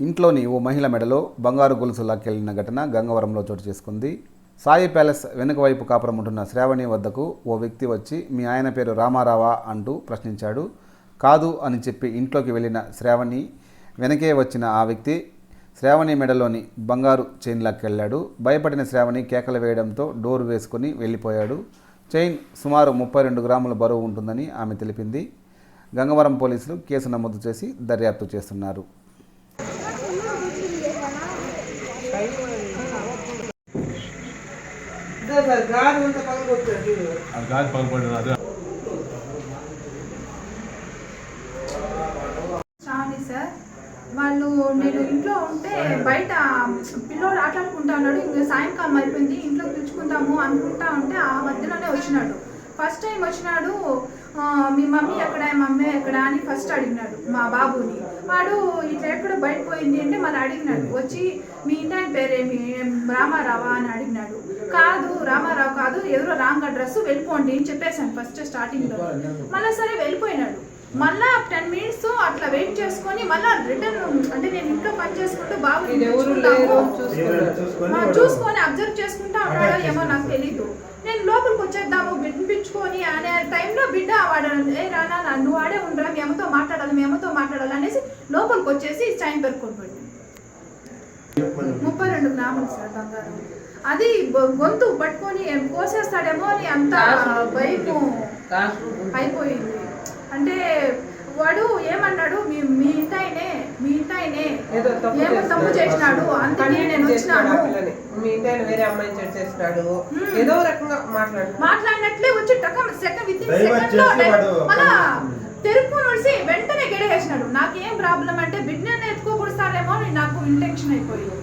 ఇంట్లోని ఓ మహిళ మెడలో బంగారు గొలుసు లాక్కెళ్ళిన ఘటన గంగవరంలో చోటు చేసుకుంది. సాయి ప్యాలెస్ వెనుక వైపు కాపురం ఉంటున్న శ్రావణి వద్దకు ఓ వ్యక్తి వచ్చి మీ ఆయన పేరు రామారావా అంటూ ప్రశ్నించాడు. కాదు అని చెప్పి ఇంట్లోకి వెళ్ళిన శ్రావణి వెనకే వచ్చిన ఆ వ్యక్తి శ్రావణి మెడలోని బంగారు చైన్ లాక్కెళ్ళాడు. భయపడిన శ్రావణి కేకలు వేయడంతో డోర్ వేసుకుని వెళ్ళిపోయాడు. చైన్ సుమారు ముప్పై రెండు గ్రాముల బరువు ఉంటుందని ఆమె తెలిపింది. గంగవరం పోలీసులు కేసు నమోదు చేసి దర్యాప్తు చేస్తున్నారు. గాలి అది. సార్ వాళ్ళు నేను ఇంట్లో ఉంటే బయట పిల్లోడు ఆటలాడుకుంటా ఉన్నాడు ఇంకా సాయంకాలం అయిపోయింది ఇంట్లో పిలుచుకుందాము అనుకుంటా ఉంటే ఆ మధ్యలోనే వచ్చినాడు. ఫస్ట్ టైం వచ్చినాడు ఆ, మీ మమ్మీ ఎక్కడ మమ్మీ ఎక్కడ అని ఫస్ట్ అడిగినాడు మా బాబుని. వాడు ఇట్లా ఎక్కడ బయట పోయింది అంటే మళ్ళీ అడిగినాడు. వచ్చి మీ ఇంటి ఆయన పేరేమి రామారావా అని అడిగినాడు. కాదు రామారావు కాదు ఎవరో రాంగ్ అడ్రస్ వెళ్ళిపోండి అని చెప్పేశాను ఫస్ట్ స్టార్టింగ్లో మళ్ళీ సరే వెళ్ళిపోయినాడు. మళ్ళా టెన్ మినిట్స్ అట్లా వెయిట్ చేసుకొని మళ్ళా రిటర్న్ అంటే నేను ఇంట్లో పని చేసుకుంటూ బాబు చూసుకొని అబ్జర్వ్ చేసుకుంటా ఉన్నాడో ఏమో నాకు తెలీదు. నేను లోపలికి వచ్చేద్దాము వినిపించుకొని అనే టైంలో బిడ్డ వాడు ఏ రానా నువ్వు ఆడే ఉండరా మీ అమ్మతో మాట్లాడాలి మీ అమ్మతో మాట్లాడాలి అనేసి లోపలికి వచ్చేసి చైన్ పెరుకొని పోయింది. ముప్పై రెండు గ్రాములు సార్ బంగారం. అది గొంతు పట్టుకొని కోసేస్తాడేమో అని అంత భయము అయిపోయింది. అంటే వాడు ఏమన్నాడు మీ మీ ఇంటాయనే మీ ఇంటాయనే ఏదో తప్పు ఏమో తప్పు చేసినాడు అందుకే నేను వచ్చినాను. మీ ఇంటి ఆయన వేరే అమ్మాయిని చెడు చేసినాడు. ఏదో రకంగా మాట్లాడు. మాట్లాడినట్లే వచ్చి టక సెకండ్ విత్ ఇన్ సెకండ్లో మళ్ళా అన్నాడు నాకేం ప్రాబ్లం అంటే బిడ్డని ఎత్తుకోకూడతారేమో అని నాకు ఇంటెన్షన్ అయిపోయింది.